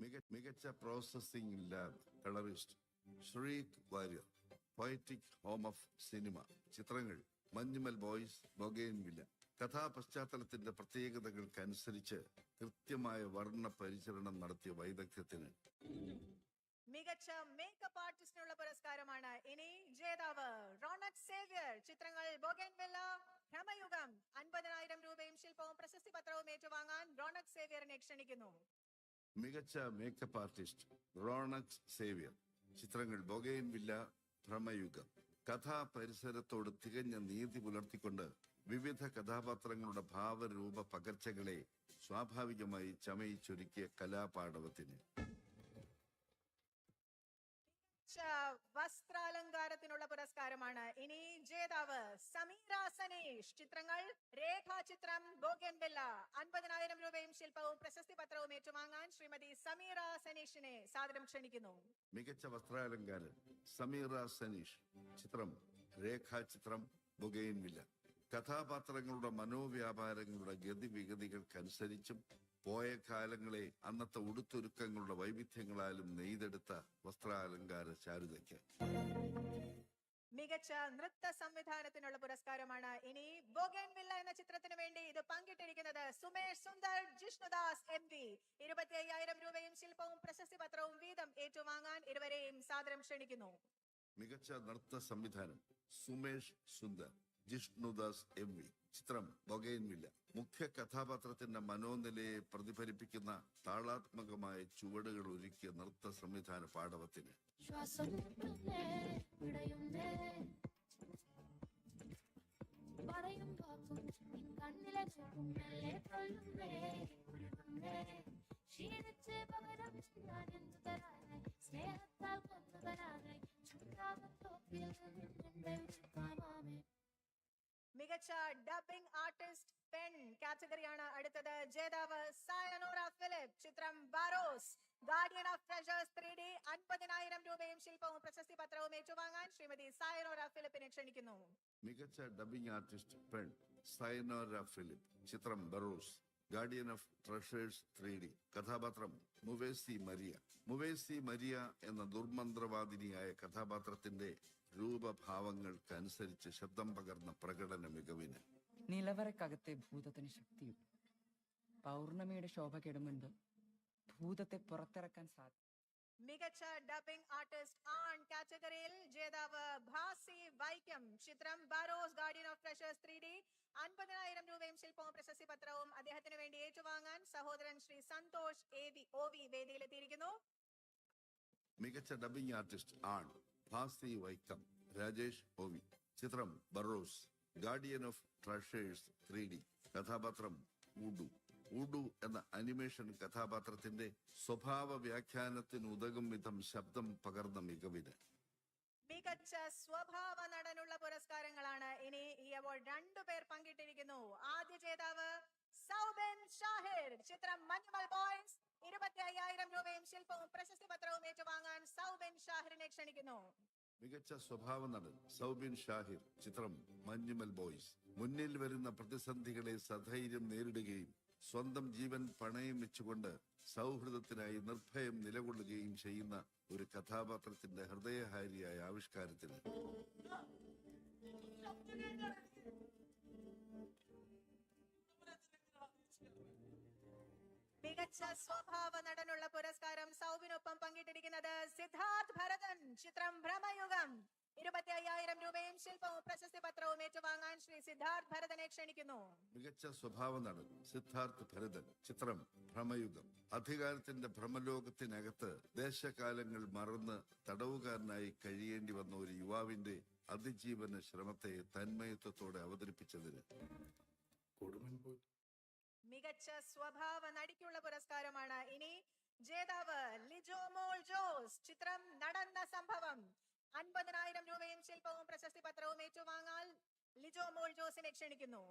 മികച്ച processing lab colourist. Sreek Warrier poetic home of cinema ചിത്രങ്ങൾ Manjummel boys ബൊഗേൻ villa. കഥാപശ്ചാത്തലത്തിന്റെ പ്രത്യേകതകൾക്കനുസരിച്ച് കൃത്യമായ വർണ പരിചരണം നടത്തിയ വൈദഗ്ധ്യത്തിന്. മികച്ച മേക്കപ്പ് ആർട്ടിസ്റ്റിനുള്ള പുരസ്കാരമാണ് ഇനി ജേതാവ് റോണക് സേവ്യർ. ചിത്രങ്ങൾ ബോഗൻവില്ല ഭ്രമയുഗം അൻപതിനായിരം രൂപയും ശില്പവും പ്രശസ്തി പത്രവും ഏറ്റുവാങ്ങാൻ റോണക് സേവ്യറിനെ ക്ഷണിക്കുന്നു. മികച്ച മേക്കപ്പ് ആർട്ടിസ്റ്റ് റോണക്സ് സേവ്യർ. ചിത്രങ്ങൾ ബൊഗൈൻ വില്ല ഭ്രമയുഗം. കഥാ പരിസരത്തോട് തികഞ്ഞ നീതി പുലർത്തിക്കൊണ്ട് വിവിധ കഥാപാത്രങ്ങളുടെ ഭാവരൂപ പകർച്ചകളെ സ്വാഭാവികമായി ചമയിച്ചൊരുക്കിയ കലാപാടവത്തിന് മികച്ച വസ്ത്രാലങ്കാരത്തിനുള്ള പുരസ്കാരമാണ് ഇനി ജേതാവ് സമീറ സനേഷ്. ചിത്രങ്ങൾ രേഖാചിത്രം ബോഗൻവില്ല അൻപതിനായിരം രൂപയും ശില്പവും പ്രശസ്തി പത്രവും ഏറ്റുവാങ്ങാൻ ശ്രീമതി സമീറ സനീഷിനെ സാദരം ക്ഷണിക്കുന്നു. മികച്ച വസ്ത്രാലങ്കാരൻ സമീറ സനീഷ്. ചിത്രം രേഖാചിത്രം ബുഗൈൻ വില്ല കഥാപാത്രങ്ങളുടെ മനോവ്യാപാരങ്ങളുടെ ഗതിവിഗതികൾക്കനുസരിച്ചും പോയ കാലങ്ങളെ അന്നത്തെ ഉടുത്തൊരുക്കങ്ങളുടെ വൈവിധ്യങ്ങളാലും നെയ്തെടുത്ത വസ്ത്രാലങ്കാര ചാരുതയ്ക്ക്. മികച്ച നൃത്ത സംവിധാനത്തിനുള്ള പുരസ്കാരമാണ് ഇനി ബോഗൻവില്ല എന്ന ചിത്രത്തിന് വേണ്ടി ഇത് പങ്കിട്ടിരിക്കുന്നത് സുമേഷ് സുന്ദർ ജിഷ്ണുദാസ് എം പി ഇരുപത്തി അയ്യായിരം രൂപയും ശില്പവും പ്രശസ്തി പത്രവും വീതം ഏറ്റുവാങ്ങാൻ ഇരുവരെയും സാദരം ക്ഷണിക്കുന്നു. മികച്ച നൃത്ത സംവിധാനം സുമേഷ് സുന്ദർ ജിഷ്ണുദാസ് എം വി. ചിത്രം ബൊഗൈൻവില്ല മുഖ്യ കഥാപാത്രത്തിന്റെ മനോനിലയെ പ്രതിഫലിപ്പിക്കുന്ന താളാത്മകമായ ചുവടുകൾ ഒരുക്കിയ നൃത്ത സംവിധാന പാടവത്തിന് ശ്വാസം പിടയുന്നേ പറയും വാക്കും നിൻ കണ്ണിലെ നോക്കും മെല്ലെ കൊള്ളുന്നേ ഒഴുകുന്നേ ക്ഷീണിച്ച് പകരം ഞാൻ എന്തു തരാനായി? സ്നേഹത്താൽ കൊന്നു തരാനായി തോപ്പിൽ നിന്നെ മികച്ച ഡബിംഗ് ആർട്ടിസ്റ്റ് പെൺ കാറ്റഗറിയാണ് അടുത്തത്. ജേതാവ് സയനോറ ഫിലിപ്പ് ചിത്രം Barroz guardian of treasures three D അൻപതിനായിരം രൂപയും ശില്പവും പ്രശസ്തി പത്രവും ഏറ്റുവാങ്ങാൻ ശ്രീമതി സായനോറ ഫിലിപ്പിനെ ക്ഷണിക്കുന്നു. മികച്ച ഡബിംഗ് ആർട്ടിസ്റ്റ് പെൺ സയനോറ ഫിലിപ്പ് ചിത്രം Barroz. Guardian of treasures three D കഥാപാത്രം മുവേസി മരിയ. മുവേസി മരിയ എന്ന ദുർമന്ത്രവാദിനിയായ കഥാപാത്രത്തിന്റെ രൂപഭാവങ്ങൾക്കനുസരിച്ച് ശബ്ദം പകർന്ന പ്രകടന മികവിന്. നിലവറക്കകത്തെ ഭൂതത്തിന് ശക്തിയും പൗർണമിയുടെ ശോഭ കെടുമുണ്ട് ഭൂതത്തെ പുറത്തിറക്കാൻ സാധിക്കും മികച്ച ഡബിംഗ് ആർട്ടിസ്റ്റ് ആൺ കാറ്റഗറിയിൽ ജേതാവ് ഭാസി വൈക്കം. ചിത്രം Barroz guardian of treasures three D അൻപതിനായിരം രൂപയും ശില്പവും പ്രശസ്തി പത്രവും അദ്ദേഹത്തിന് വേണ്ടി ഏറ്റുവാങ്ങാൻ സഹോദരൻ Shri Santhosh A V O V വേദിയിലെത്തിയിരിക്കുന്നു. മികച്ച ഡബിംഗ് ആർട്ടിസ്റ്റ് ആൺ ഭാസി വൈക്കം രാജേഷ് ഒവി ചിത്രം Barroz guardian of treasures three D കഥാപാത്രം ഉഡു ഉഡു എന്ന അനിമേഷൻ കഥാപാത്രത്തിന്റെ സ്വഭാവ വ്യാഖ്യാനത്തിന് ഉതകും വിധം ശബ്ദം പകർന്ന മികവിന്. മികച്ച സ്വഭാവ നടനുള്ള പുരസ്കാരങ്ങളാണ് ഇനി ഈ അവാർഡ് രണ്ടുപേർ പങ്കിട്ടിരിക്കുന്നു. ആദ്യ ജേതാവ് സൗബിൻ ഷാഹിർ ചിത്രം മഞ്ഞുമൽ ബോയ്സ് ഇരുപത്തി അയ്യായിരം രൂപയും ശില്പവും പ്രശസ്തി പത്രവും ഷാഹിറിനെ ക്ഷണിക്കുന്നു. മികച്ച സ്വഭാവ നടൻ സൗബിൻ ഷാഹിർ ചിത്രം മഞ്ഞുമൽ ബോയ്സ്. മുന്നിൽ വരുന്ന പ്രതിസന്ധികളെ സധൈര്യം നേരിടുകയും സ്വന്തം ജീവൻ പണയം വെച്ചുകൊണ്ട് സൗഹൃദത്തിനായി നിർഭയം നിലകൊള്ളുകയും ചെയ്യുന്ന ഒരു കഥാപാത്രത്തിന്റെ ഹൃദയഹാരിയായ ആവിഷ്കാരത്തിന്. മികച്ച സ്വഭാവ നടനുള്ള പുരസ്കാരം സൗബിനൊപ്പം പങ്കിട്ടിരിക്കുന്നത് സിദ്ധാർത്ഥ് ഭരതൻ. ചിത്രം ഭ്രമയുഗം. ഇരുപത്തി അയ്യായിരം രൂപയും ശില്പവും പ്രശസ്തി പത്രവും ഏറ്റുവാങ്ങാൻ ശ്രീ സിദ്ധാർത്ഥ് ഭരതനെ ക്ഷണിക്കുന്നു. മികച്ച സ്വഭാവ നടൻ സിദ്ധാർത്ഥ് ഭരതൻ. ചിത്രം ഭ്രമയുഗം. അധികാരത്തിന്റെ ഭ്രമലോകത്തിനകത്ത് ദേശകാലങ്ങൾ മറന്ന് തടവുകാരനായി കഴിയേണ്ടി വന്ന ഒരു യുവാവിന്റെ അതിജീവന ശ്രമത്തെ തന്മയത്വത്തോടെ അവതരിപ്പിച്ചതിന് കൊടുമൻ പോയി മികച്ച സ്വഭാവ നടിക്കുള്ള പുരസ്കാരമാണ്. ഇനി ജേതാവ് ലിജോ മോൾ ജോസ്. ചിത്രം നടന്ന സംഭവം. അൻപതിനായിരം രൂപയും ശില്പവും പ്രശസ്തി പത്രവും ഏറ്റുവാങ്ങാൻ ലിജോ മോൾ ജോസിനെ ക്ഷണിക്കുന്നു.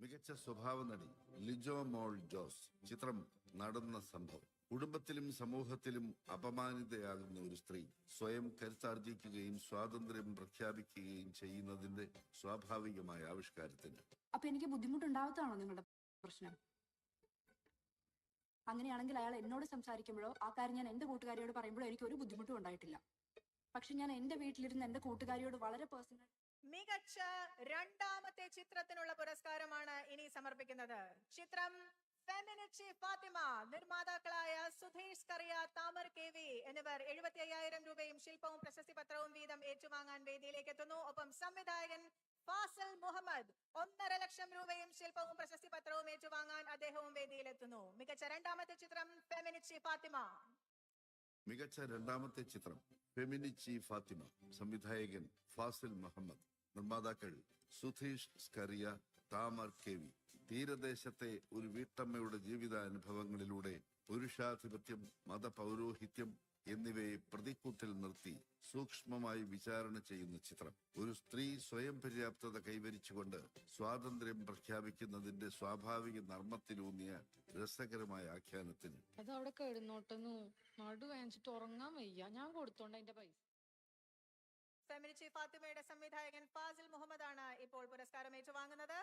മികച്ച സ്വഭാവ നടി ലിജോ മോൾ ജോസ്. ചിത്രം നടന്ന സംഭവം. കുടുംബത്തിലും സമൂഹത്തിലും അപമാനിതയാകുന്ന ഒരു സ്ത്രീ സ്വയം കരുത്താർജിക്കുകയും സ്വാതന്ത്ര്യം പ്രഖ്യാപിക്കുകയും ചെയ്യുന്നതിന്റെ സ്വാഭാവികമായ ആവിഷ്കാരത്തിന്. അപ്പൊ എനിക്ക് ബുദ്ധിമുട്ടുണ്ടാവത്താണോ നിങ്ങളുടെ പ്രശ്നം? അങ്ങനെയാണെങ്കിൽ അയാൾ എന്നോട് സംസാരിക്കുമ്പോഴോ ആ കാര്യം ഞാൻ എന്റെ കൂട്ടുകാരിയോട് പറയുമ്പോഴോ എനിക്ക് ഒരു ബുദ്ധിമുട്ടും ഉണ്ടായിട്ടില്ല. പക്ഷെ ഞാൻ എന്റെ വീട്ടിലിരുന്ന് എന്റെ കൂട്ടുകാരിയോട് വളരെ പേഴ്സണൽ മികച്ച രണ്ടാമത്തെ ചിത്രത്തിനുള്ള പുരസ്കാരമാണ് ഇനി സമർപ്പിക്കുന്നത്. ചിത്രം ഫെമിനിച്ചി ഫാത്തിമ നിർമ്മാതാക്കളായ സുധീഷ് കറിയ താമർ കെ വി എന്നിവർ എഴുപത്തി അയ്യായിരം രൂപയും ശില്പവും പ്രശസ്തി പത്രവും വീതം ഏറ്റുവാങ്ങാൻ വേദിയിലേക്ക് എത്തുന്നു. ഒപ്പം സംവിധായകൻ ഫാസൽ മുഹമ്മദ്. ഒന്നര ലക്ഷം രൂപയും ശില്പവും പ്രശസ്തി പത്രവും ഏറ്റുവാങ്ങാൻ അദ്ദേഹവും വേദിയിലെത്തുന്നു. മികച്ച രണ്ടാമത്തെ ചിത്രം ഫെമിനിച്ചി ഫാത്തിമ. മികച്ച രണ്ടാമത്തെ ചിത്രം ഫെമിനിച്ചി ഫാത്തിമ. സംവിധായകൻ ഫാസിൽ മുഹമ്മദ്. നിർമ്മാതാക്കൾ സുധീഷ് സ്കറിയ താമർ കെ വി. തീരദേശത്തെ ഒരു വീട്ടമ്മയുടെ ജീവിതാനുഭവങ്ങളിലൂടെ പുരുഷാധിപത്യം മതപൗരോഹിത്യം എന്നിവയെ പ്രതിക്കൂട്ടിൽ നിർത്തി സൂക്ഷ്മമായി വിചാരണ ചെയ്യുന്ന ചിത്രം. ഒരു സ്ത്രീ സ്വയം പര്യാപ്തത കൈവരിച്ചുകൊണ്ട് സ്വാതന്ത്ര്യം പ്രഖ്യാപിക്കുന്നതിന്റെ സ്വാഭാവിക നർമ്മത്തിലൂന്നിയ രസകരമായ ആഖ്യാനത്തിന്. അത് അവിടെ കിടന്നോട്ടെന്നു നടു വാങ്ങിച്ചിട്ട് ഉറങ്ങാൻ വയ്യ. ഞാൻ കൊടുത്തോണ്ട് അതിന്റെ പൈസ. ഫെമിനിച്ചി ഫാത്തിമയുടെ സംവിധായകൻ ഫാസിൽ മുഹമ്മദാണ് ആണ് ഇപ്പോൾ പുരസ്കാരം ഏറ്റുവാങ്ങുന്നത്.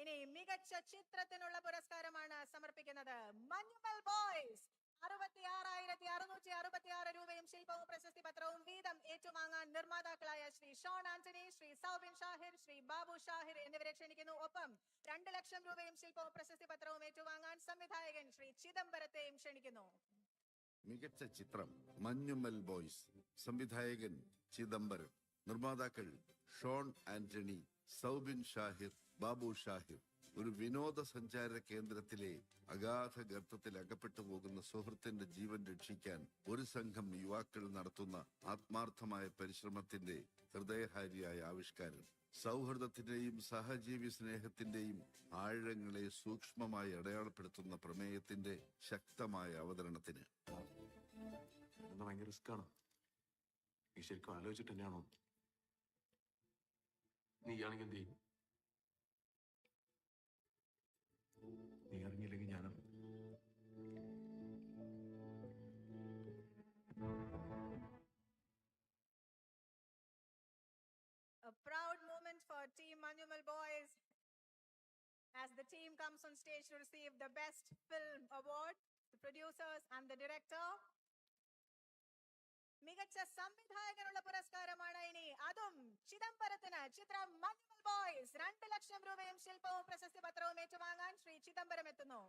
ഇനി മികച്ച ചിത്രത്തിനുള്ള പുരസ്കാരമാണ് സമർപ്പിക്കുന്നത്. മഞ്ഞുമൽ ബോയ്സ്. അറുപത്തി ആറായിരത്തി അറുന്നൂറ്റി അറുപത്തി ആറ് രൂപയും ശില്പവും പ്രശസ്തി പത്രവും വീതം ഏറ്റുവാങ്ങാൻ നിർമ്മാതാക്കളായ ശ്രീ ഷോൺ ആന്റണി ശ്രീ സൗബിൻ ഷാഹിർ ശ്രീ ബാബു ഷാഹിർ എന്നിവരെ ക്ഷണിക്കുന്നു. ഒപ്പം രണ്ട് ലക്ഷം രൂപയും ശില്പവും പ്രശസ്തി പത്രവും ഏറ്റുവാങ്ങാൻ സംവിധായകൻ ശ്രീ ചിദംബരത്തെയും ക്ഷണിക്കുന്നു. മികച്ച ചിത്രം മഞ്ഞുമൽ ബോയ്സ്. സംവിധായകൻ ചിദംബരം. നിർമ്മാതാക്കൾ ഷോൺ ആന്റണി സൗബിൻ ഷാഹിർ ബാബു ഷാഹിബ് ഒരു വിനോദസഞ്ചാര കേന്ദ്രത്തിലെ അഗാധ ഗർത്തത്തിൽ അകപ്പെട്ടു പോകുന്ന സുഹൃത്തിന്റെ ജീവൻ രക്ഷിക്കാൻ ഒരു സംഘം യുവാക്കൾ നടത്തുന്ന ആത്മാർത്ഥമായ പരിശ്രമത്തിന്റെ ഹൃദയഹാരിയായ ആവിഷ്കാരം. സൗഹൃദത്തിന്റെയും സഹജീവി സ്നേഹത്തിന്റെയും ആഴങ്ങളെ സൂക്ഷ്മമായി അടയാളപ്പെടുത്തുന്ന പ്രമേയത്തിന്റെ ശക്തമായ അവതരണത്തിന്. ഭയങ്കര റിസ്ക് ശരിക്കും ആലോചിച്ചിട്ട് തന്നെയാണോ? നീ ആണെങ്കിൽ എന്ത് ചെയ്യും? Team Manumal Boys as the team comes on stage to receive the Best Film Award, the producers and the director. മികച്ച സംവിധായകനുള്ള പുരസ്കാരമാണ് ഇനി അതും ചിദംബരത്തിന് ചിത്രം മഞ്ഞുമൽ ബോയ്സ് രണ്ട് ലക്ഷം രൂപയും ശില്പവും പ്രശസ്തി പത്രവും ഏറ്റുവാങ്ങാൻ ശ്രീ ചിദംബരം എത്തുന്നു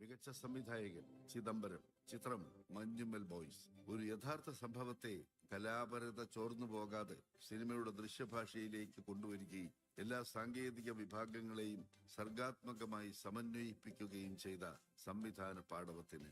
മികച്ച സംവിധായകൻ ചിദംബരം ചിത്രം മഞ്ഞുമ്മൽ ബോയ്സ്. ഒരു യഥാർത്ഥ സംഭവത്തെ കലാപരത ചോർന്നു പോകാതെ സിനിമയുടെ ദൃശ്യഭാഷയിലേക്ക് കൊണ്ടുവരികയും എല്ലാ സാങ്കേതിക വിഭാഗങ്ങളെയും സർഗാത്മകമായി സമന്വയിപ്പിക്കുകയും ചെയ്ത സംവിധാന പാടവത്തിന്.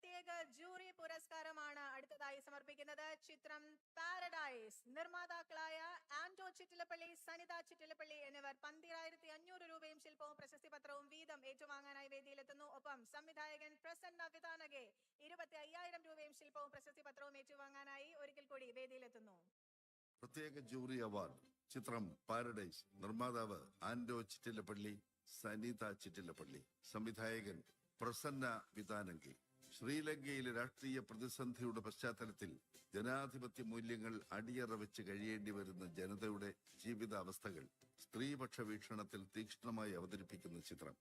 പ്രത്യേക ജൂറി പുരസ്കാരമാണ് അടുത്തതായി സമർപ്പിക്കുന്നത്. ചിത്രം പാരഡൈസ്. നിർമ്മാതാക്കളായ ആന്റോ ചിറ്റിലപ്പള്ളി സനിത ചിറ്റിലപ്പള്ളി എന്നിവർ പന്തിരായിരത്തി അഞ്ഞൂറ് രൂപയും ശില്പവും പ്രശസ്തി പത്രവും വീതം ഏറ്റുവാങ്ങാനായി വേദിയിലെത്തുന്നു. ഒപ്പം സംവിധായകൻ പ്രസന്ന വിതാനകെ ഇരുപത്തി അയ്യായിരം രൂപയും ശില്പവും പ്രശസ്തി പത്രവും ഏറ്റുവാങ്ങാനായി ഒരിക്കൽ കൂടി വേദിയിലെത്തുന്നു. പ്രത്യേക ജൂറി അവാർഡ്. ചിത്രം പാരഡൈസ്. നിർമ്മാതാവ് ആൻഡോ ചിറ്റിലപ്പള്ളി സനിത ചിറ്റിലപ്പള്ളി. സംവിധായകൻ പ്രസന്ന വിതാനങ്കി ശ്രീലങ്കയിലെ രാഷ്ട്രീയ പ്രതിസന്ധിയുടെ പശ്ചാത്തലത്തിൽ ജനാധിപത്യ മൂല്യങ്ങൾ അടിയറ വെച്ച് കഴിയേണ്ടി വരുന്ന ജനതയുടെ ജീവിതാവസ്ഥകൾ സ്ത്രീപക്ഷ വീക്ഷണത്തിൽ തീക്ഷ്ണമായി അവതരിപ്പിക്കുന്ന ചിത്രം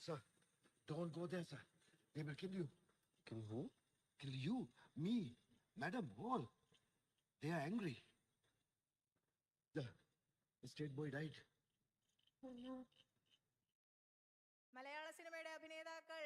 Sir, don't go there, sir. They will kill you. Kill who? Kill you, me, madam, all. They are angry. The, the state boy died. മലയാള സിനിമയുടെ അഭിനേതാക്കൾ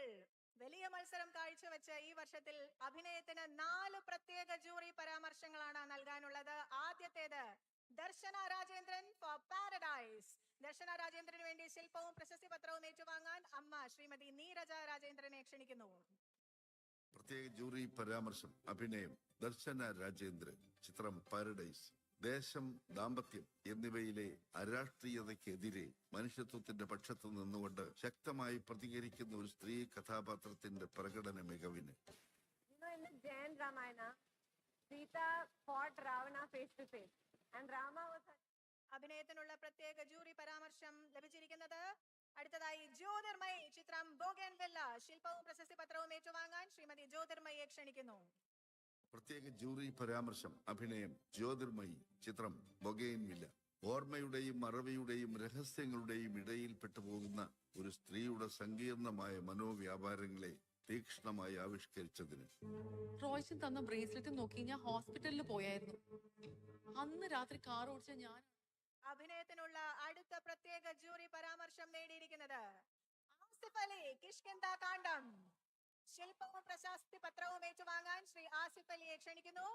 വലിയ മത്സരം കാഴ്ചവെച്ച ഈ വർഷത്തിൽ അഭിനയത്തിന് നാല് പ്രത്യേക ജൂറി പരാമർശങ്ങളാണ് നൽകാനുള്ളത്. ആദ്യത്തേത് ദർശന രാജേന്ദ്രൻ ഫോർ പാരഡൈസ് ദർശന രാജേന്ദ്രന് വേണ്ടി ശില്പവും പ്രശസ്തി പത്രവും ഏറ്റുവാങ്ങാൻ അമ്മ ശ്രീമതി നീരജ രാജേന്ദ്രനെ ക്ഷണിക്കുന്നു. പ്രത്യേക ജൂറി പരാമർശം അഭിനയം ദർശന രാജേന്ദ്രൻ ചിത്രം പാരഡൈസ് ദേശം ദാമ്പത്യം എന്നിവയിലെ അരാഷ്ട്രീയതയ്ക്കെതിരെ മനുഷ്യത്വത്തിന്റെ പക്ഷത്ത് നിന്നുകൊണ്ട് ശക്തമായി പ്രതികരിക്കുന്ന ഒരു സ്ത്രീ കഥാപാത്രത്തിന്റെ പ്രകടന മികവിന്. അഭിനയത്തിനുള്ള പ്രത്യേക ജൂറി പരാമർശം ലഭിച്ചിരിക്കുന്നത് അടുത്തതായി ജ്യോതിർമയി ചിത്രം ബോഗൻ വെല്ല ശില്പവും പ്രശസ്തി പത്രവും ഏറ്റുവാങ്ങാൻ ശ്രീമതി ജ്യോതിർമയെ ക്ഷണിക്കുന്നു. പ്രത്യേക ജൂറി പരാമർശം അഭിനയം ജ്യോതിർമയി ചിത്രം ബൊഗെയിൻ വില്ല ഓർമ്മയുടെയും മറവിയുടെയും രഹസ്യങ്ങളുടെയും ഇടയിൽപ്പെട്ടു പോകുന്ന ഒരു സ്ത്രീയുടെ സങ്കീർണമായ മനോവ്യാപാരങ്ങളെ തീക്ഷ്ണമായി ആവിഷ്കരിച്ചതിന്. റോയ്ച്ചൻ തന്ന ബ്രേസ്ലെറ്റ് നോക്കി ഞാൻ ഹോസ്പിറ്റലിൽ പോയായിരുന്നു. അന്ന് രാത്രി കാർ ഓടിച്ച ഞാൻ അഭിനയത്തിനുള്ള അടുത്ത പ്രത്യേക ജൂറി പരാമർശം നേടിയിരിക്കുന്നത് ആസിഫ് അലി കിഷ്കിന്ത കാണ്ഡം. ശില്പവും പ്രശസ്തി പത്രവും ഏറ്റുവാങ്ങാൻ ശ്രീ ആസിഫ് അലിയെ ക്ഷണിക്കുന്നു.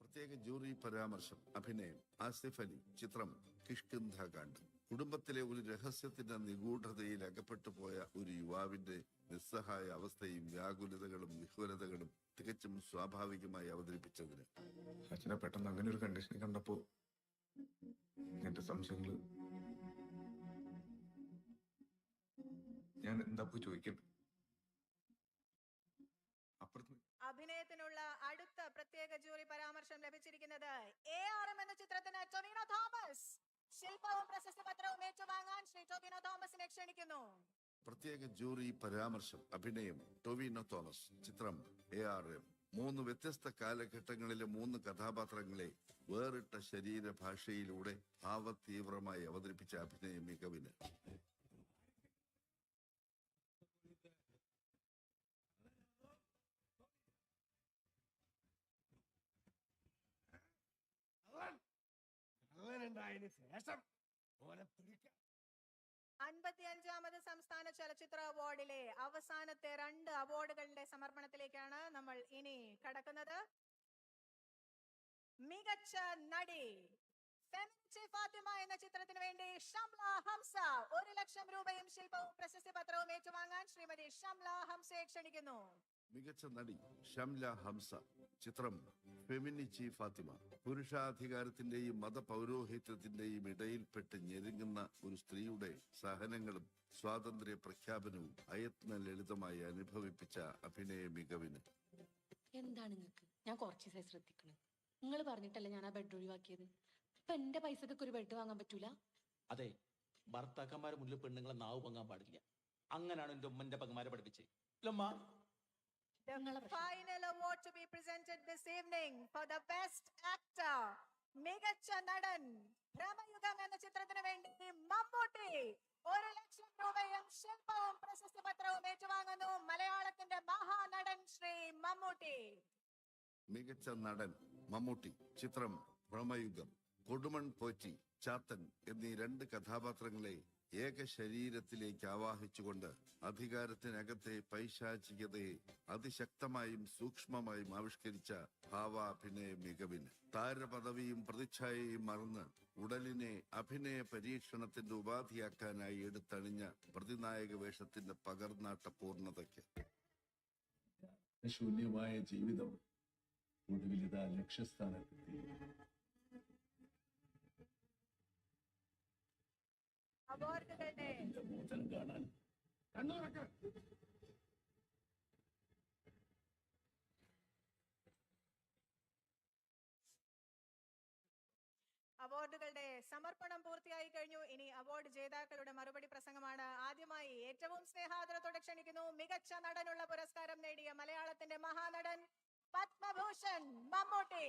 പ്രത്യേക ജൂറി പരാമർശം അഭിനയം. ആസിഫ് അലി ചിത്രം കിഷ്കിന്ധാകാണ്ട്. കുടുംബത്തിലെ ഒരു രഹസ്യത്തിന്റെ നിഗൂഢതയിൽ അകപ്പെട്ടു പോയ ഒരു യുവാവിന്റെ നിസ്സഹായ അവസ്ഥയും വ്യാകുലതകളും വിഹ്വലതകളും തികച്ചും സ്വാഭാവികമായി അവതരിപ്പിച്ചതിന്. അച്ഛനെ പെട്ടെന്ന് അങ്ങനെ ഒരു കണ്ടീഷൻ കണ്ടപ്പോ എന്റെ സംശയങ്ങൾ ഞാൻ എന്താ പോയി ചോദിക്കണ്ടേ അപ്പുറത്ത് അഭിനയത്തിനുള്ള അടുത്ത ജൂറി പരാമർശം ലഭിച്ചിരിക്കുന്നത് എ ആർ എം എന്ന ചിത്രത്തിന് ടൊവിനോ തോമസ്. ശില്പവും പ്രശസ്തി പത്രവും ഏറ്റുവാങ്ങാൻ ശ്രീ ടൊവിനോ തോമസിനെ ക്ഷണിക്കുന്നു. പ്രത്യേക ജൂറി പരാമർശം അഭിനയം ടൊവിനോ തോമസ് ചിത്രം എ ആർ എം മൂന്ന് വ്യത്യസ്ത കാലഘട്ടങ്ങളിലെ മൂന്ന് കഥാപാത്രങ്ങളെ വേറിട്ട ശരീരഭാഷയിലൂടെ ഭാവതീവ്രമായി അവതരിപ്പിച്ച അഭിനയ മികവിന്. അങ്ങനെണ്ടായതിനു ശേഷം ഓനെ പിടിക്കാൻ അൻപത്തിയഞ്ചാമത് സംസ്ഥാന ചലച്ചിത്ര അവാർഡിലെ അവസാനത്തെ രണ്ട് അവാർഡുകളുടെ സമർപ്പണത്തിലേക്കാണ് നമ്മൾ ഇനി കടക്കുന്നത്. മികച്ച നടി ഫാത്തിമ എന്ന ചിത്രത്തിന് വേണ്ടി ഷംല ഹംസ ഒരു ലക്ഷം രൂപയും ശില്പവും പ്രശസ്തി പത്രവും ഏറ്റുവാങ്ങാൻ ശ്രീമതി ഷംല ഹംസയെ ക്ഷണിക്കുന്നു. മികച്ച നടി ഷംല ഹംസ. ചിത്രം ഫെമിനിച്ചി ഫാത്തിമ. പുരുഷാധികാരത്തിന്റെയും മതപൗരോഹിത്യത്തിന്റെയും ഇടയിൽപ്പെട്ട് ഞെരുങ്ങുന്ന ഒരു സ്ത്രീയുടെ സഹനങ്ങളും സ്വാതന്ത്ര്യ പ്രഖ്യാപനവും അയത്ന ലളിതമായി അനുഭവിപ്പിച്ച അഭിനയ മികവിന്. എന്താണ് നിങ്ങൾക്ക് ഞാൻ കുറച്ച് ദിവസം ശ്രദ്ധിക്കണം. നിങ്ങൾ പറഞ്ഞിട്ടല്ലേ ഞാൻ ആ ബെഡ് ഒഴിവാക്കിയത്? ഇപ്പൊ എന്റെ പൈസക്കൊക്കെ ഒരു ബെഡ് വാങ്ങാൻ പറ്റൂല? അതെ ഭർത്താക്കന്മാരെ മുന്നിൽ പെണ്ണുങ്ങളെ നാവ് പൊങ്ങാൻ പാടില്ല. അങ്ങനെയാണ് എന്റെ ഉമ്മന്റെ പങ്കന്മാരെ പഠിപ്പിച്ചത്. ഇല്ലമ്മ The final award to be presented this evening for the best actor മികച്ച നടൻ ഭ്രമയുഗം എന്ന ചിത്രത്തിന് വേണ്ടി മമ്മൂട്ടി ഒരു ലക്ഷം രൂപയും ശില്പവും പ്രശസ്തി പത്രവും ഏറ്റുവാങ്ങുന്നു മലയാളത്തിന്റെ മഹാനടൻ ശ്രീ മമ്മൂട്ടി. മികച്ച നടൻ മമ്മൂട്ടി ചിത്രം ഭ്രമയുഗം കൊടുമൺ പോറ്റി ചാത്തൻ എന്നീ രണ്ട് കഥാപാത്രങ്ങളെ ഏക ശരീരത്തിലേക്ക് ആവാഹിച്ചുകൊണ്ട് അധികാരത്തിനകത്തെ പൈശാചികതയെ അതിശക്തമായും സൂക്ഷ്മമായും ആവിഷ്കരിച്ച ഭാവാഭിനയ മികവിന് താരപദവിയും പ്രതിച്ഛായയും മറന്ന് ഉടലിനെ അഭിനയ പരീക്ഷണത്തിന്റെ ഉപാധിയാക്കാനായി എടുത്തണിഞ്ഞ പ്രതിനായക വേഷത്തിന്റെ പകർന്നാട്ട പൂർണതയ്ക്ക് ശൂന്യമായ ജീവിതം ഒടുവിൽ ഇതാ ലക്ഷ്യസ്ഥാനത്തെത്തി. അവാർഡുകളുടെ സമർപ്പണം പൂർത്തിയായി കഴിഞ്ഞു. ഇനി അവാർഡ് ജേതാക്കളുടെ മറുപടി പ്രസംഗമാണ് ആദ്യമായി ഏറ്റവും സ്നേഹാദരത്തോടെ ക്ഷണിക്കുന്നു മികച്ച നടനുള്ള പുരസ്കാരം നേടിയ മലയാളത്തിന്റെ മഹാനടൻ പത്മഭൂഷൺ മമ്മൂട്ടി.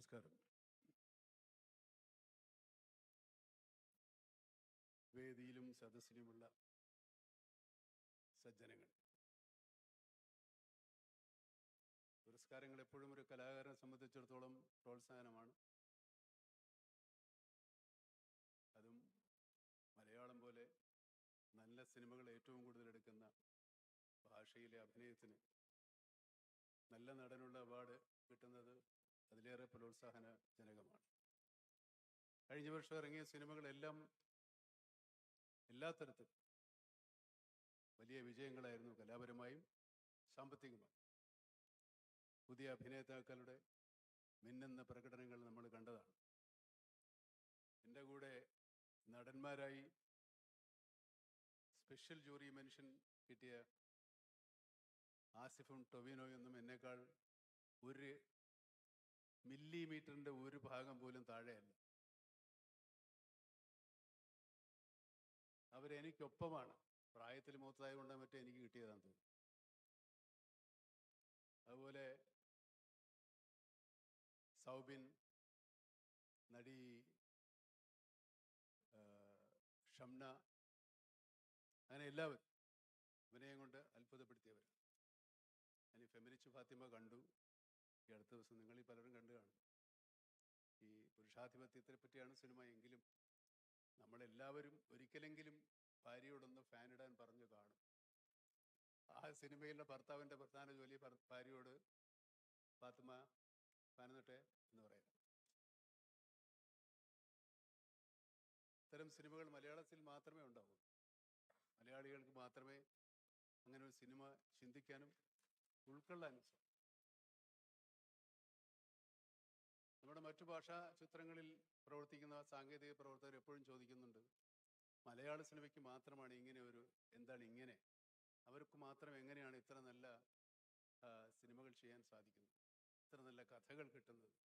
നമസ്കാരം. വേദിയിലും സദസ്സിലുമുള്ള സജ്ജനങ്ങൾ. പുരസ്കാരങ്ങൾ എപ്പോഴും ഒരു കലാകാരനെ സംബന്ധിച്ചിടത്തോളം പ്രോത്സാഹനമാണ്. അതും മലയാളം പോലെ നല്ല സിനിമകൾ ഏറ്റവും കൂടുതൽ എടുക്കുന്ന ഭാഷയിലെ അഭിനയത്തിന് നല്ല നടനുള്ള അവാർഡ് കിട്ടുന്നത് അതിലേറെ പ്രോത്സാഹന ജനകമാണ് കഴിഞ്ഞ വർഷം ഇറങ്ങിയ സിനിമകളെല്ലാം എല്ലാ തരത്തിലും വലിയ വിജയങ്ങളായിരുന്നു കലാപരമായും സാമ്പത്തികമായും. പുതിയ അഭിനേതാക്കളുടെ മിന്നുന്ന പ്രകടനങ്ങൾ നമ്മൾ കണ്ടതാണ്. എന്റെ കൂടെ നടന്മാരായി സ്പെഷ്യൽ ജൂറി മെൻഷൻ കിട്ടിയ ആസിഫും ടൊവിനോയൊന്നും എന്നേക്കാൾ ഒരു മില്ലിമീറ്ററിന്റെ ഒരു ഭാഗം പോലും താഴെയല്ല. അവരെനിക്കൊപ്പമാണ്. പ്രായത്തിൽ മൂത്തതായത് കൊണ്ട് മറ്റേ എനിക്ക് കിട്ടിയതാണ് തോന്നുന്നു. അതുപോലെ സൗബിൻ നടി ഷംന അങ്ങനെ എല്ലാവരും അഭിനയം കൊണ്ട് അത്ഭുതപ്പെടുത്തിയവർ ഞാൻ ഫെമിനിച്ച് ഫാത്തിമ കണ്ടു. ഈ അടുത്ത ദിവസം നിങ്ങൾ ഈ പലരും കണ്ടു കാണും. ഈ പുരുഷാധിപത്യത്തെ പറ്റിയാണ് സിനിമ എങ്കിലും നമ്മളെല്ലാവരും ഒരിക്കലെങ്കിലും ഭാര്യയോടൊന്ന് ഇടാൻ പറഞ്ഞു കാണും. ആ സിനിമയിലെ ഭർത്താവിന്റെ പ്രധാന ജോലി ഭാര്യയോട് ഫാത്തിമ ഫാനിട്ടെ എന്ന് പറയാം ഇത്തരം സിനിമകൾ മലയാളത്തിൽ മാത്രമേ ഉണ്ടാവൂ. മലയാളികൾക്ക് മാത്രമേ അങ്ങനെ ഒരു സിനിമ ചിന്തിക്കാനും ഉൾക്കൊള്ളാനും മറ്റു ഭാഷാ ചിത്രങ്ങളിൽ പ്രവർത്തിക്കുന്ന സാങ്കേതിക പ്രവർത്തകർ എപ്പോഴും ചോദിക്കുന്നുണ്ട് മലയാള സിനിമയ്ക്ക് മാത്രമാണ് ഇങ്ങനെ ഒരു എന്താണ് ഇങ്ങനെ? അവർക്ക് മാത്രം എങ്ങനെയാണ് ഇത്ര നല്ല സിനിമകൾ ചെയ്യാൻ സാധിക്കുന്നത്? ഇത്ര നല്ല കഥകൾ കിട്ടുന്നത്?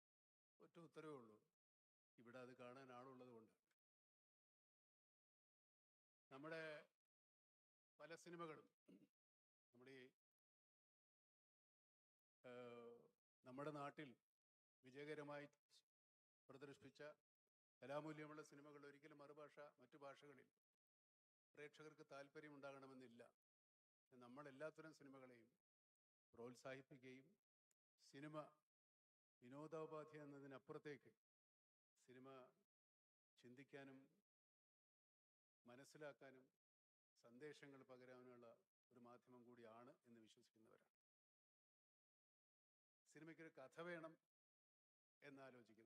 ഒറ്റ ഉത്തരവേ ഉള്ളൂ. ഇവിടെ അത് കാണാൻ ആളുള്ളത് കൊണ്ട്. നമ്മുടെ പല സിനിമകളും നമ്മുടെ നമ്മുടെ നാട്ടിൽ വിജയകരമായി പ്രദർശിപ്പിച്ച കലാമൂല്യമുള്ള സിനിമകൾ ഒരിക്കലും മറുഭാഷ മറ്റു ഭാഷകളിൽ പ്രേക്ഷകർക്ക് താല്പര്യമുണ്ടാകണമെന്നില്ല. നമ്മൾ എല്ലാത്തരം സിനിമകളെയും പ്രോത്സാഹിപ്പിക്കുകയും സിനിമ വിനോദോപാധി എന്നതിനപ്പുറത്തേക്ക് സിനിമ ചിന്തിക്കാനും മനസ്സിലാക്കാനും സന്ദേശങ്ങൾ പകരാനുള്ള ഒരു മാധ്യമം കൂടിയാണ് എന്ന് വിശ്വസിക്കുന്നവരാണ്. സിനിമയ്ക്കൊരു കഥ വേണം എന്നാലോചിക്കുന്നവരാണ്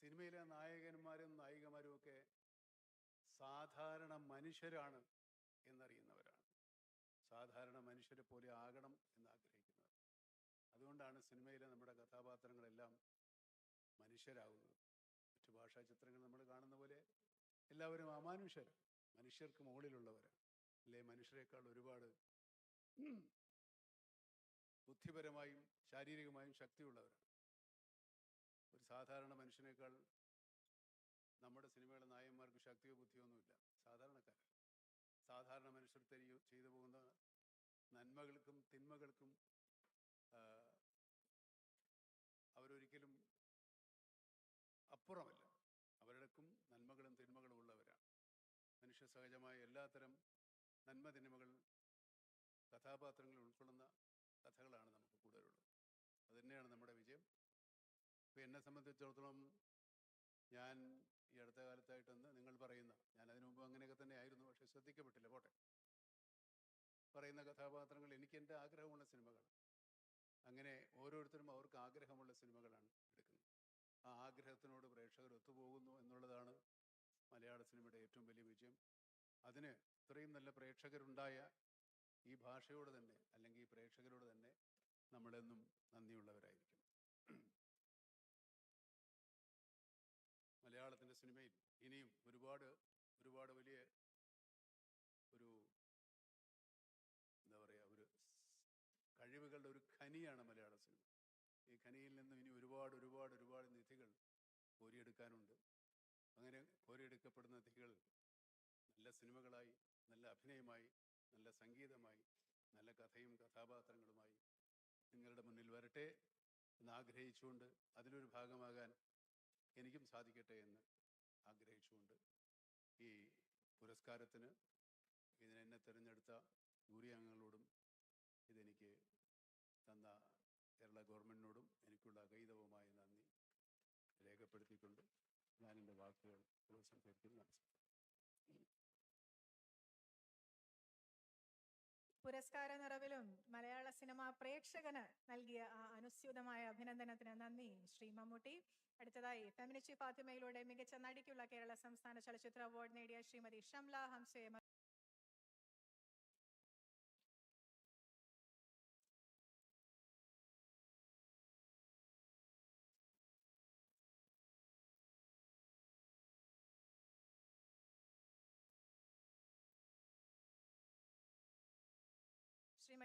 സിനിമയിലെ നായകന്മാരും നായികമാരും ഒക്കെ സാധാരണ മനുഷ്യരാണ് എന്നറിയുന്നവരാണ്. സാധാരണ മനുഷ്യരെ പോലെ ആകണം എന്ന് ആഗ്രഹിക്കുന്നവർ അതുകൊണ്ടാണ് സിനിമയിലെ നമ്മുടെ കഥാപാത്രങ്ങളെല്ലാം മനുഷ്യരാകുന്നത്. മറ്റു ഭാഷാ ചിത്രങ്ങൾ നമ്മൾ കാണുന്ന പോലെ എല്ലാവരും അമാനുഷ്യർ മനുഷ്യർക്ക് മുകളിലുള്ളവരാണ്. അല്ലെ? മനുഷ്യരെക്കാൾ ഒരുപാട് ബുദ്ധിപരമായും ശാരീരികമായും ശക്തിയുള്ളവരാണ്. സാധാരണ മനുഷ്യനേക്കാൾ നമ്മുടെ സിനിമയിലെ നായന്മാർക്ക് ശക്തിയോ ബുദ്ധിയോ ഒന്നുമില്ല. സാധാരണക്കാരൻ സാധാരണ മനുഷ്യർ തരികയോ ചെയ്തു പോകുന്ന നന്മകൾക്കും തിന്മകൾക്കും അവരൊരിക്കലും അപ്പുറമല്ല. അവരുടെക്കും നന്മകളും തിന്മകളും ഉള്ളവരാണ്. മനുഷ്യ സഹജമായ എല്ലാത്തരം നന്മ തിന്മകൾ കഥാപാത്രങ്ങളിൽ ഉൾക്കൊള്ളുന്ന കഥകളാണ് നമുക്ക് കൂടുതലുള്ളത്. അത് നമ്മുടെ ഇപ്പം എന്നെ സംബന്ധിച്ചിടത്തോളം ഞാൻ ഈ അടുത്ത കാലത്തായിട്ടെന്ന് നിങ്ങൾ പറയുന്ന ഞാൻ അതിനു മുമ്പ് അങ്ങനെയൊക്കെ തന്നെ ആയിരുന്നു പക്ഷെ ശ്രദ്ധിക്കപ്പെട്ടില്ല. പോട്ടെ. പറയുന്ന കഥാപാത്രങ്ങൾ എനിക്ക് എന്റെ ആഗ്രഹമുള്ള സിനിമകളാണ്. അങ്ങനെ ഓരോരുത്തരും അവർക്ക് ആഗ്രഹമുള്ള സിനിമകളാണ് എടുക്കുന്നത്. ആ ആഗ്രഹത്തിനോട് പ്രേക്ഷകർ ഒത്തുപോകുന്നു എന്നുള്ളതാണ് മലയാള സിനിമയുടെ ഏറ്റവും വലിയ വിജയം. അതിന് ഇത്രയും നല്ല പ്രേക്ഷകരുണ്ടായ ഈ ഭാഷയോട് തന്നെ അല്ലെങ്കിൽ ഈ പ്രേക്ഷകരോട് തന്നെ നമ്മളെന്നും നന്ദിയുള്ളവരായിരിക്കും മലയാളത്തിന്റെ സിനിമയിൽ ഇനിയും ഒരുപാട് ഒരുപാട് വലിയ ഒരു എന്താ പറയുക ഒരു കഴിവുകളുടെ ഒരു ഖനിയാണ് മലയാള സിനിമ ഈ ഖനിയിൽ നിന്നും ഇനി ഒരുപാട് ഒരുപാട് ഒരുപാട് നിധികൾ കോരിയെടുക്കാനുണ്ട്. അങ്ങനെ കോരിയെടുക്കപ്പെടുന്ന തികൾ നല്ല സിനിമകളായി നല്ല അഭിനയമായി നല്ല സംഗീതമായി നല്ല കഥയും കഥാപാത്രങ്ങളുമായി നിങ്ങളുടെ മുന്നിൽ വരട്ടെ എന്ന് ആഗ്രഹിച്ചുകൊണ്ട് അതിലൊരു ഭാഗമാകാൻ എനിക്കും സാധിക്കട്ടെ എന്ന് ആഗ്രഹിച്ചുകൊണ്ട് ഈ പുരസ്കാരത്തിന് ഇതിനെന്നെ തിരഞ്ഞെടുത്ത ജൂറി അംഗങ്ങളോടും ഇതെനിക്ക് തന്ന കേരള ഗവൺമെന്റിനോടും എനിക്കുള്ള അഗൈതവുമായ രേഖപ്പെടുത്തിക്കൊണ്ട് ഞാൻ എന്റെ വാക്കുകൾ ഉപസംഹരിക്കുന്നു പുരസ്കാര നിറവിലും മലയാള സിനിമ പ്രേക്ഷകന് നൽകിയ ആ അനുസ്യൂതമായ അഭിനന്ദനത്തിന് നന്ദി ശ്രീ മമ്മൂട്ടി. അടുത്തതായി ഫെമിനിച്ചി ഫാത്തിമയിലൂടെ മികച്ച നടിക്കുള്ള കേരള സംസ്ഥാന ചലച്ചിത്ര അവാർഡ് നേടിയ Shrimati Shamla ഹംസയെ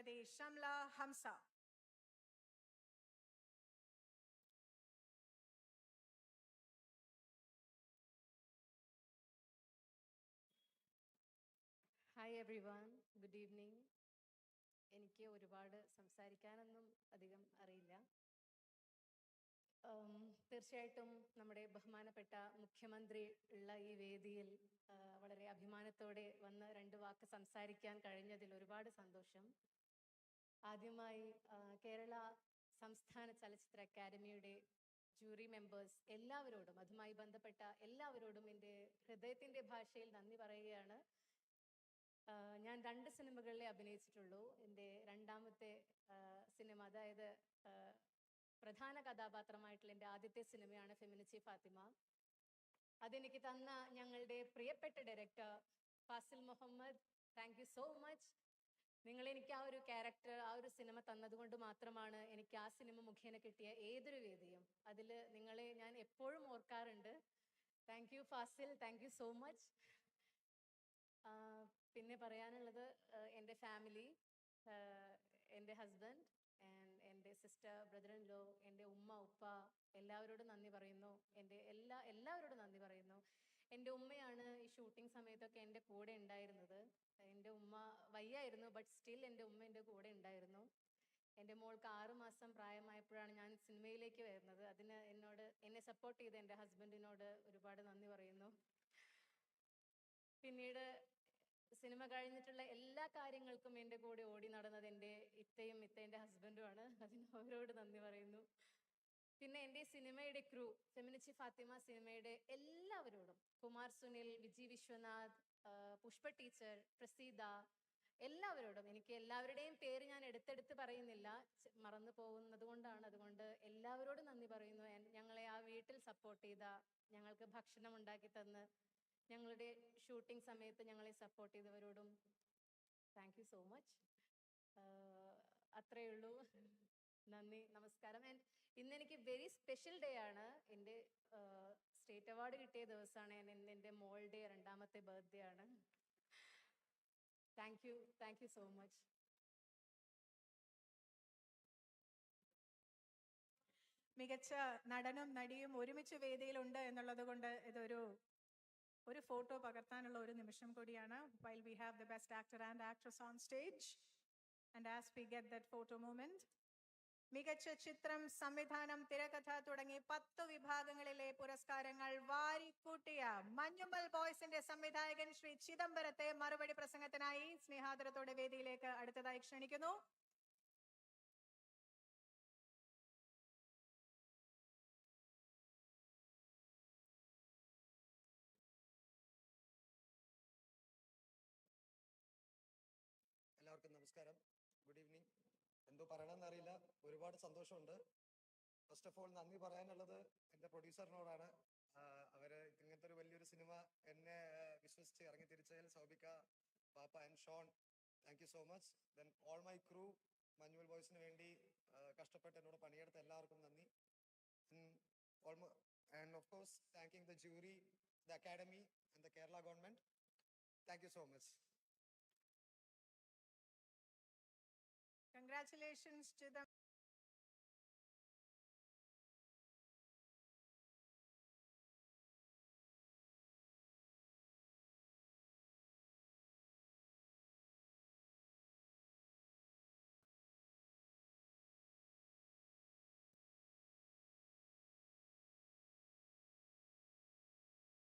Shrimati Shamla Hamza hi everyone good evening എനിക്ക് ഒരുപാട് സംസാരിക്കാനൊന്നും അധികം അറിയില്ല. തീർച്ചയായിട്ടും നമ്മുടെ ബഹുമാനപ്പെട്ട മുഖ്യമന്ത്രി ഉള്ള ഈ വേദിയിൽ വളരെ അഭിമാനത്തോടെ വന്ന് രണ്ട് വാക്ക് സംസാരിക്കാൻ കഴിഞ്ഞതിൽ ഒരുപാട് സന്തോഷം. ആദ്യമായി കേരള സംസ്ഥാന ചലച്ചിത്ര അക്കാദമിയുടെ ജൂറി മെമ്പേഴ്സ് എല്ലാവരോടും അതുമായി ബന്ധപ്പെട്ട എല്ലാവരോടും എന്റെ ഹൃദയത്തിന്റെ ഭാഷയിൽ നന്ദി പറയുകയാണ്. ഞാൻ രണ്ട് സിനിമകളിലെ അഭിനയിച്ചിട്ടുള്ളൂ. എന്റെ രണ്ടാമത്തെ സിനിമ അതായത് പ്രധാന കഥാപാത്രമായിട്ടുള്ള എന്റെ ആദ്യത്തെ സിനിമയാണ് ഫെമിനിച്ചി ഫാത്തിമ. അതെനിക്ക് തന്ന ഞങ്ങളുടെ പ്രിയപ്പെട്ട director Fasil Muhammed thank you so much. നിങ്ങൾ എനിക്ക് ആ ഒരു ക്യാരക്ടർ ആ ഒരു സിനിമ തന്നതുകൊണ്ട് മാത്രമാണ് എനിക്ക് ആ സിനിമ മുഖേന കിട്ടിയ ഏതൊരു വേദിയും. അതിൽ നിങ്ങളെ ഞാൻ എപ്പോഴും ഓർക്കാറുണ്ട്. Thank you Fasil thank you so much പിന്നെ പറയാനുള്ളത് എന്റെ ഫാമിലി എന്റെ ഹസ്ബൻഡ് ആൻഡ് എന്റെ സിസ്റ്റർ ബ്രദർ ഇൻ ലോ എന്റെ ഉമ്മ ഉപ്പ എല്ലാവരോടും നന്ദി പറയുന്നു. എന്റെ എല്ലാ എല്ലാവരോടും നന്ദി പറയുന്നു. എന്റെ ഉമ്മയാണ് ഈ ഷൂട്ടിംഗ് സമയത്തൊക്കെ എന്റെ കൂടെ ഉണ്ടായിരുന്നത്. എന്റെ ഉമ്മ വയ്യായിരുന്നു ബട്ട് സ്റ്റിൽ എന്റെ ഉമ്മ എന്റെ കൂടെ ഉണ്ടായിരുന്നു. എന്റെ മോൾക്ക് ആറുമാസം പ്രായമായപ്പോഴാണ് ഞാൻ സിനിമയിലേക്ക് വരുന്നത്. അതിന് എന്നോട് എന്നെ സപ്പോർട്ട് ചെയ്ത എന്റെ ഹസ്ബൻഡിനോട് ഒരുപാട് നന്ദി പറയുന്നു. പിന്നീട് സിനിമ കഴിഞ്ഞിട്ടുള്ള എല്ലാ കാര്യങ്ങൾക്കും എന്റെ കൂടെ ഓടി നടന്നത് എന്റെ ഇത്തയും ഇത്തേന്റെ ഹസ്ബൻഡുമാണ് അതിന് അവരോട് നന്ദി പറയുന്നു. പിന്നെ എന്റെ സിനിമയുടെ ക്രൂ ഫെമിനിച്ചി ഫാത്തിമ സിനിമയുടെ എല്ലാവരോടും കുമാർ സുനിൽ വിജി വിശ്വനാഥ് പുഷ്പ ടീച്ചർ പ്രസീത എല്ലാവരോടും എനിക്ക് എല്ലാവരുടെയും പേര് ഞാൻ എടുത്തെടുത്ത് പറയുന്നില്ല. മറന്നു പോകുന്നത് കൊണ്ടാണ്. അതുകൊണ്ട് എല്ലാവരോടും നന്ദി പറയുന്നു. ഞങ്ങളെ ആ വീട്ടിൽ സപ്പോർട്ട് ചെയ്ത ഞങ്ങൾക്ക് ഭക്ഷണം ഉണ്ടാക്കി തന്ന് ഞങ്ങളുടെ ഷൂട്ടിംഗ് സമയത്ത് ഞങ്ങളെ സപ്പോർട്ട് ചെയ്തവരോടും താങ്ക് യു സോ മച്ച് അത്രയേ ഉള്ളൂ. നന്ദി നമസ്കാരം. ആൻഡ് ഇന്ന് എനിക്ക് വെരി സ്പെഷ്യൽ ഡേ ആണ്. എന്റെ സ്റ്റേറ്റ് അവാർഡ് കിട്ടിയ ദിവസമാണ് ഞാൻ എന്റെ മോളുടെ രണ്ടാമത്തെ ബർത്ത്ഡേ ആണ്. Thank you thank you so much മികച്ച നടനും നടിയും ഒരുമിച്ച് വേദിയിലുണ്ട് എന്നുള്ളത് കൊണ്ട് ഇതൊരു ഒരു ഫോട്ടോ പകർത്താനുള്ള ഒരു നിമിഷം കൂടിയാണ്. While we have the best actor and actress on stage and as we get that photo moment മികച്ച ചിത്രം സംവിധാനം തിരക്കഥ തുടങ്ങി പത്ത് വിഭാഗങ്ങളിലെ പുരസ്കാരങ്ങൾ വാരിക്കൂട്ടിയ മഞ്ഞുമൽ ബോയ്സിന്റെ സംവിധായകൻ ശ്രീ ചിദംബരത്തെ മറുപടി പ്രസംഗത്തിനായി സ്നേഹാദരത്തോടെ വേദിയിലേക്ക് അടുത്തതായി ക്ഷണിക്കുന്നു. ഒരുപാട് സന്തോഷമുണ്ട്. ഫസ്റ്റ് ഓഫ് ഓൾ നന്ദി പറയാനുള്ളത് എന്റെ പ്രൊഡ്യൂസറിനോടാണ് അവർ ഇങ്ങനത്തെ ഒരു വലിയൊരു സിനിമ എന്നെ വിശ്വസിച്ച് ഇറങ്ങി തിരിച്ചതിൽ സൗബിക്ക പാപ്പ and Shawn thank you so much then all my crew Manjummel ബോയ്സിന് വേണ്ടി കഷ്ടപ്പെട്ട എന്നോട് പണിയെടുത്ത എല്ലാവർക്കും നന്ദി. And of course thanking the jury the academy and the Kerala government thank you so much Congratulations to the